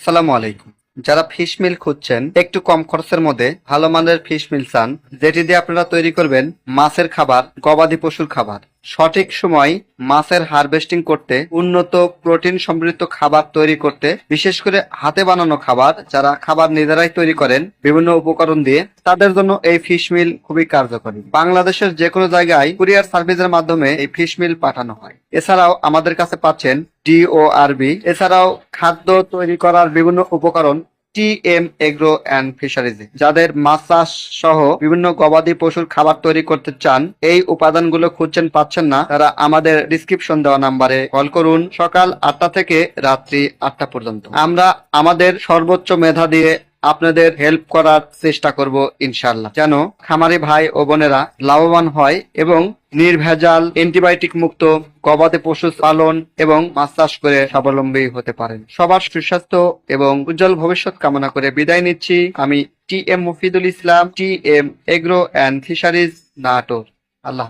সালামু আলাইকুম। যারা ফিশ মিল খুঁজছেন, একটু কম খরচের মধ্যে ভালো মানের ফিশ মিল চান, যেটি দিয়ে আপনারা তৈরি করবেন মাছের খাবার, গবাদি পশুর খাবার। সঠিক সময় মাছের হারভেস্টিং করতে, উন্নত প্রোটিন সমৃদ্ধ খাবার তৈরি করতে, বিশেষ করে হাতে বানানো খাবার যারা খাবার নিজেরাই তৈরি করেন, বিভিন্ন উপকরণ দিয়ে, তাদের জন্য এই ফিশ মিল খুবই কার্যকরী। বাংলাদেশের যে কোনো জায়গায় কুরিয়ার সার্ভিসের মাধ্যমে এই ফিশ মিল পাঠানো হয়। এছাড়াও আমাদের কাছে পাচ্ছেন ডিওআরবি এছাড়াও খাদ্য তৈরি করার বিভিন্ন উপকরণ টি এম এগ্রো অ্যান্ড ফিশারিজে যাদের মাছ চাষ সহ বিভিন্ন গবাদি পশুর খাবার তৈরি করতে চান, এই উপাদানগুলো খুঁজছেন পাচ্ছেন না, তারা আমাদের ডিসক্রিপশন দেওয়া নাম্বারে কল করুন সকাল আটটা থেকে রাত্রি আটটা পর্যন্ত। আমরা আমাদের সর্বোচ্চ মেধা দিয়ে আপনাদের হেল্প করার চেষ্টা করব ইনশাল্লাহ যেন খামারি ভাই ও বোনেরা লাভবান হয় এবং নির্ভেজাল অ্যান্টিবায়োটিক মুক্ত গবাদি পশু পালন এবং মাছ চাষ করে স্বাবলম্বী হতে পারেন। সবার সুস্বাস্থ্য এবং উজ্জ্বল ভবিষ্যৎ কামনা করে বিদায় নিচ্ছি। আমি T M Mofidul Islam, T M agro and fisheries Natore. Allah.